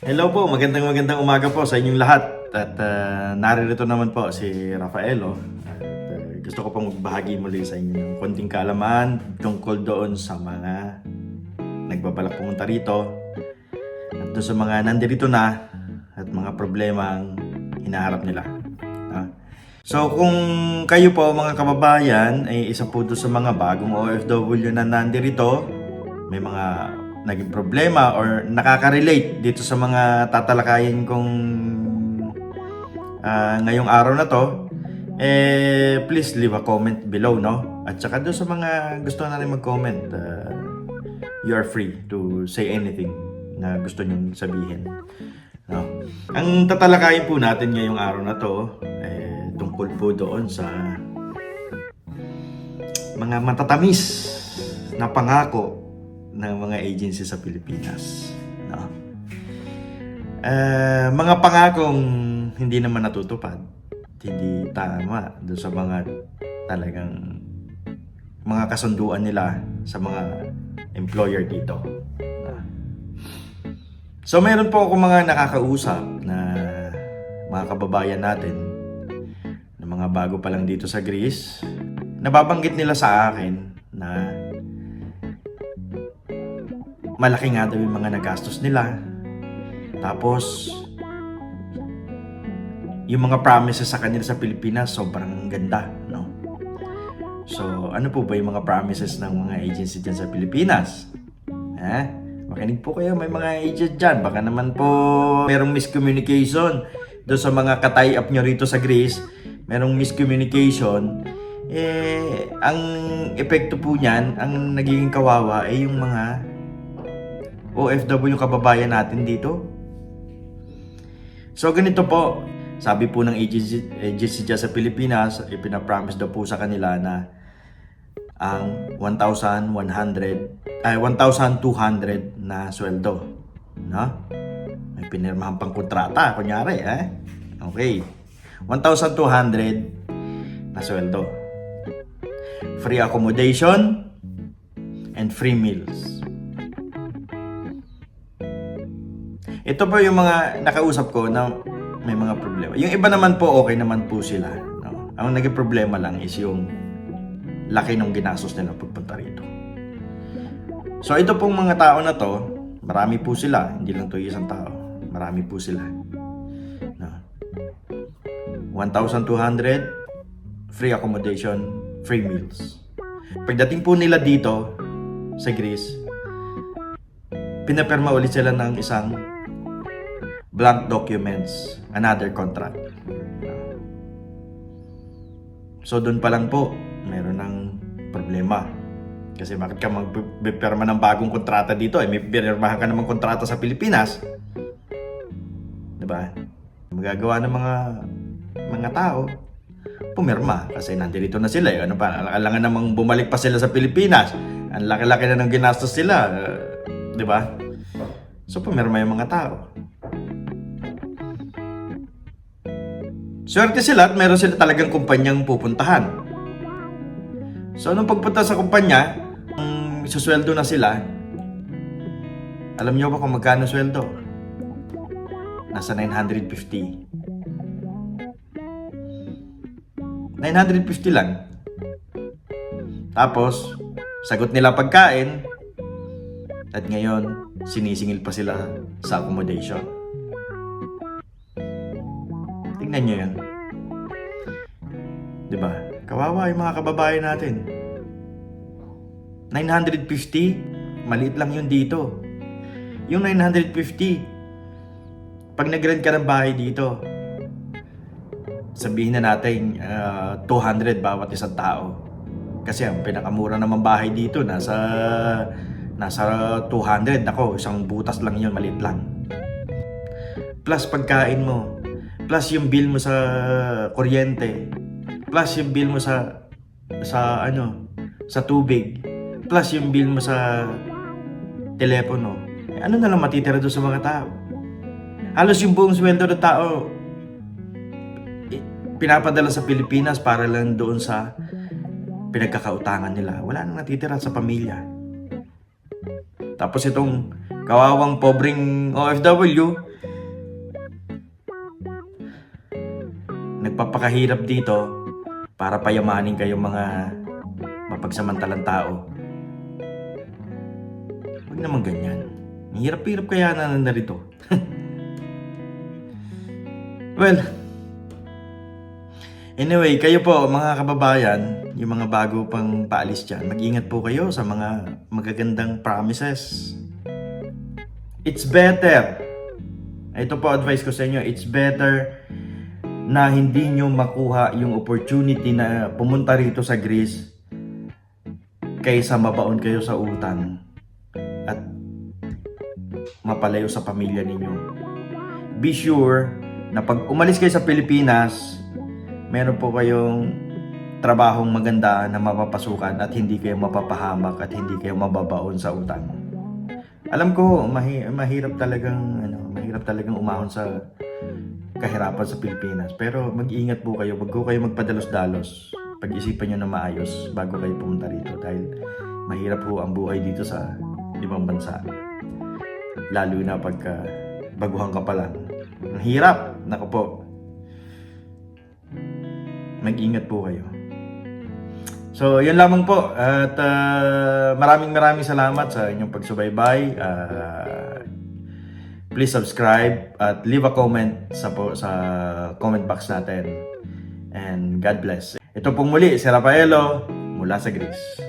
Hello po, magandang magandang umaga po sa inyong lahat. At ah, naririto naman po si Rafaelo. At ah, gusto ko pong magbahagi muli sa inyo ng konting kaalaman tungkol doon sa mga nagbabalak pumunta rito. At doon sa mga nandirito na at mga problemang hinaharap nila. So kung kayo po mga kababayan ay isa po doon sa mga bagong OFW na nandirito, may mga naging problema or nakaka-relate dito sa mga tatalakayin kong ah, ngayong araw na to, eh please leave a comment below, no? At saka doon sa mga gusto na rin mag-comment, ah, you are free to say anything na gusto nyong sabihin. No? Ang tatalakayin po natin ngayong araw na to, eh, tungkol po doon sa mga matatamis na pangako ng mga agency sa Pilipinas. No? Eh, mga pangakong hindi naman natutupad, hindi tama doon sa mga talagang mga kasunduan nila sa mga employer dito. So meron po ako mga nakakausap na mga kababayan natin na mga bago pa lang dito sa Greece. Nababanggit nila sa akin na malaki nga daw yung mga nagastos nila. Tapos, yung mga promises sa kanila sa Pilipinas, sobrang ganda, no? So, ano po ba yung mga promises ng mga agency dyan sa Pilipinas? Ha? Makinig po kayo, may mga agent dyan. Baka naman po merong miscommunication doon sa mga katay up nyo rito sa Greece. Merong miscommunication. Eh, ang epekto po niyan, ang nagiging kawawa ay yung mga OFW kababayan natin dito. So ganito po, sabi po ng agency, agency dyan sa Pilipinas, ipinapromise daw po sa kanila na ang 1,100 ay 1,200 na sweldo. No? May pinirmahan pang kontrata, kunyari, eh. Okay. 1,200 na sweldo. Free accommodation and free meals. Ito po yung mga nakausap ko na may mga problema. Yung iba naman po, okay naman po sila. No? Ang naging problema lang is yung laki ng ginastos nila pagpunta rito. So ito pong mga tao na to, marami po sila, hindi lang to isang tao. Marami po sila. No? 1,200 free accommodation, free meals. Pagdating po nila dito sa Greece, pinaperma ulit sila ng isang blank documents, another contract. So doon pa lang po, meron ng problema. Kasi bakit ka magpipirma ng bagong kontrata dito? Eh, may pinirmahan ka namang kontrata sa Pilipinas. 'Di ba? Magagawa ng mga mga tao, pumirma kasi nandito na sila. Eh. Ano pa, alangan namang bumalik pa sila sa Pilipinas. Ang laki-laki na ng ginastos sila. eh, 'Di ba? So pumirma yung mga tao. Swerte sila at meron sila talagang kumpanyang pupuntahan. So, nung pagpunta sa kumpanya, um, isusweldo na sila. Alam niyo ba kung magkano sweldo? Nasa 950. 950 lang. Tapos, sagot nila pagkain. At ngayon, sinisingil pa sila sa accommodation. Tingnan nyo yun. ba? Kawawa yung mga kababayan natin. 950, maliit lang yun dito. Yung 950, pag nag-rent ka ng bahay dito, sabihin na natin ah, 200 bawat isang tao. Kasi ang pinakamura naman bahay dito nasa nasa 200. Nako, isang butas lang yun, maliit lang. Plus pagkain mo, plus yung bill mo sa kuryente, plus yung bill mo sa sa ano, sa tubig, plus yung bill mo sa telepono. Eh, ano na lang matitira doon sa mga tao? Halos yung buong sweldo ng tao eh, pinapadala sa Pilipinas para lang doon sa pinagkakautangan nila. Wala nang natitira sa pamilya. Tapos itong kawawang pobreng OFW, nagpapakahirap dito para payamanin kayong mga mapagsamantalang tao. Huwag naman ganyan. Hirap-hirap kaya na narito. well, anyway, kayo po mga kababayan, yung mga bago pang paalis dyan, mag-ingat po kayo sa mga magagandang promises. It's better. Ito po advice ko sa inyo, it's better na hindi nyo makuha yung opportunity na pumunta rito sa Greece kaysa mabaon kayo sa utang at mapalayo sa pamilya ninyo. Be sure na pag umalis kayo sa Pilipinas, meron po kayong trabahong maganda na mapapasukan at hindi kayo mapapahamak at hindi kayo mababaon sa utang. Alam ko, mahi- mahirap talagang ano, mahirap talagang umahon sa kahirapan sa Pilipinas. Pero mag-ingat po kayo, wag ko kayo magpadalos-dalos. Pag-isipan nyo na maayos bago kayo pumunta rito dahil mahirap po ang buhay dito sa ibang bansa. Lalo na pagka baguhan ka pa lang. Ang hirap! Nako po. Mag-ingat po kayo. So, yun lamang po. At ah, maraming maraming salamat sa inyong pagsubaybay. Ah, please subscribe at leave a comment sa sa comment box natin. And God bless. Ito pong muli si Rafaelo mula sa Greece.